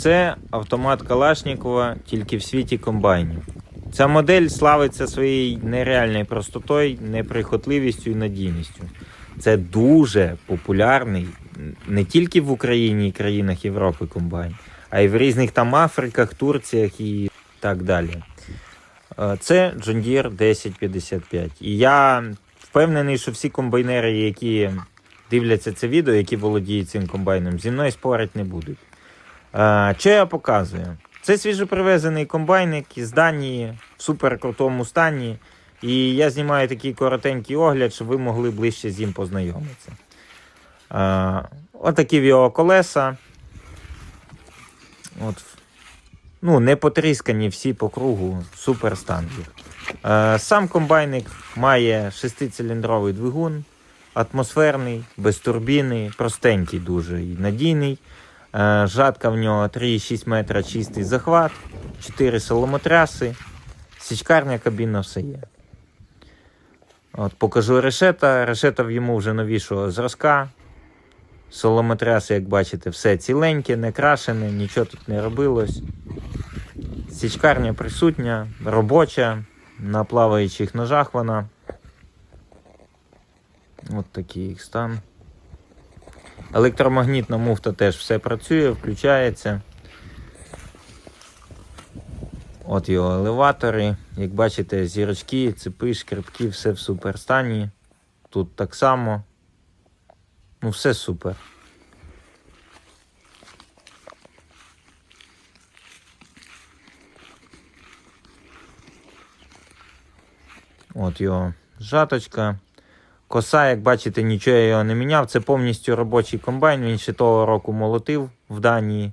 Це автомат Калашнікова тільки в світі комбайнів. Ця модель славиться своєю нереальною простотою, неприхотливістю і надійністю. Це дуже популярний не тільки в Україні і країнах Європи комбайн, а й в різних там Африках, Турціях і так далі. Е, Це John Deere 1055. І я впевнений, що всі комбайнери, які дивляться це відео, які володіють цим комбайном, зі мною спорити не будуть. Е, Що я показую? Це свіжопривезений комбайник із Данії в суперкрутому стані. І я знімаю такий коротенький огляд, щоб ви могли ближче з ним познайомитися. Е, Отакі його колеса. От, ну, не потріскані всі по кругу, супер стан. Е, Сам комбайник має шестициліндровий двигун, атмосферний, без турбіни, простенький дуже і надійний. Е, Жатка в нього 3,6 метра чистий захват, 4 соломотряси, січкарня кабіна все є. От, покажу решета. Решета в йому вже новішого зразка. Соломотряси, як бачите, все ціленьке, не крашене, нічого тут не робилось. Січкарня присутня, робоча, на плаваючих ножах вона. От такий їх стан. Електромагнітна муфта теж все працює, включається. От його елеватори. Як бачите, зірочки, цепи, шкребки, все в суперстані. Тут так само. Ну, все супер. От його жаточка. Коса, як бачите, нічого я його не міняв. Це повністю робочий комбайн. Він ще того року молотив в Данії.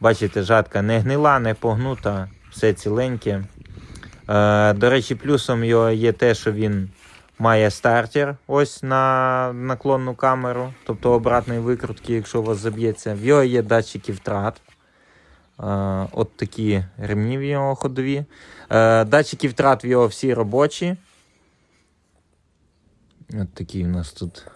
Бачите, жатка не гнила, не погнута, все ціленьке. Е, до речі, плюсом його є те, що він має стартер ось на наклонну камеру, тобто обратної викрутки, якщо у вас заб'ється. В його є датчики втрат. Е, от такі ремні в його ходові. Е, датчики втрат в його всі робочі. От такі у нас тут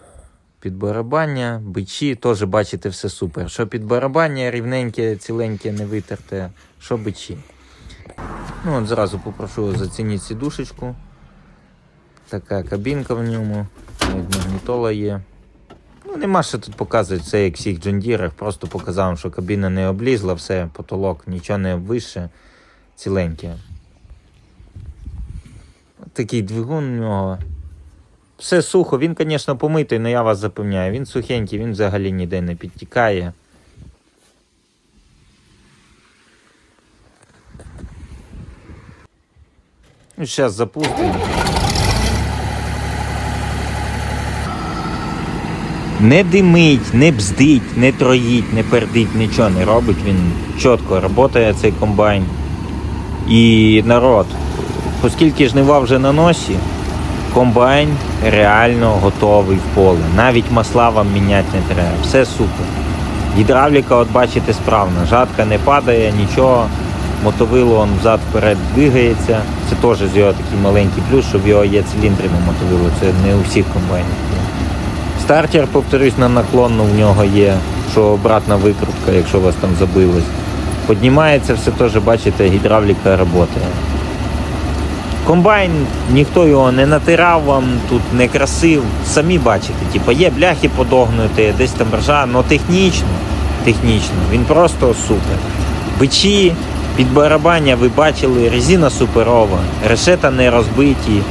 підбарабання, бичі, теж бачите все супер. Що підбарабання, рівненьке, ціленьке, не витерте, що бичі. Ну от зразу попрошу зацініть сідушечку. Така кабінка в ньому, навіть магнітола є. Ну, нема що тут показувати, це як всіх джондірах. Просто показав, що кабіна не облізла, все, потолок, нічого не вище, ціленьке. Такий двигун у нього. Все сухо, він, звісно, помитий, але я вас запевняю, він сухенький, він взагалі ніде не підтікає. Ну, зараз запустимо. Не димить, не бздить, не троїть, не пердить, нічого не робить. Він чітко працює цей комбайн. І народ, оскільки жнива вже на носі, комбайн реально готовий в поле. Навіть масла вам міняти не треба. Все супер. Гідравліка, от бачите, справна. Жатка не падає, нічого. Мотовило он взад-вперед двигається. Це теж з його такий маленький плюс, що в його є циліндри мотовило. Це не у всіх комбайнах є. Стартер, повторюсь, на наклонну в нього є, що обратна викрутка, якщо у вас там забилось. Піднімається все теж, бачите, гідравліка працює. Комбайн, ніхто його не натирав вам, тут не красив. Самі бачите, типу, є бляхи подогнуті, десь там ржа, але технічно, технічно, він просто супер. Бичі, підбарабання ви бачили, резина суперова, решета не розбиті,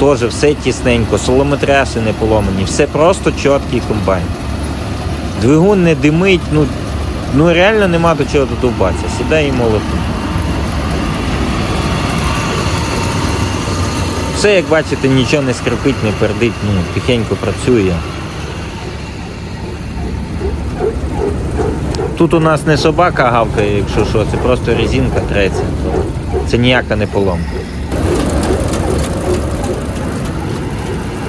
теж все тісненько, солометряси не поломані, все просто чіткий комбайн. Двигун не димить, ну, ну реально нема до чого додовбатися. Сідай і молоти. Все, як бачите, нічого не скрипить, не пердить, ну, тихенько працює. Тут у нас не собака гавкає, якщо що, це просто резинка треться. Це ніяка не поломка.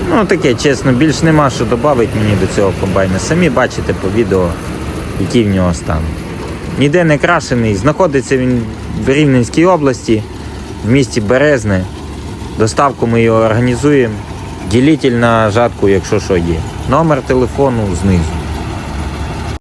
Ну таке, чесно, більш нема що додати мені до цього комбайна. Самі бачите по відео, який в нього стан. Ніде не крашений, знаходиться він в Рівненській області, в місті Березне. Доставку ми його організуємо. Ділітель на жатку, якщо що є. Номер телефону знизу.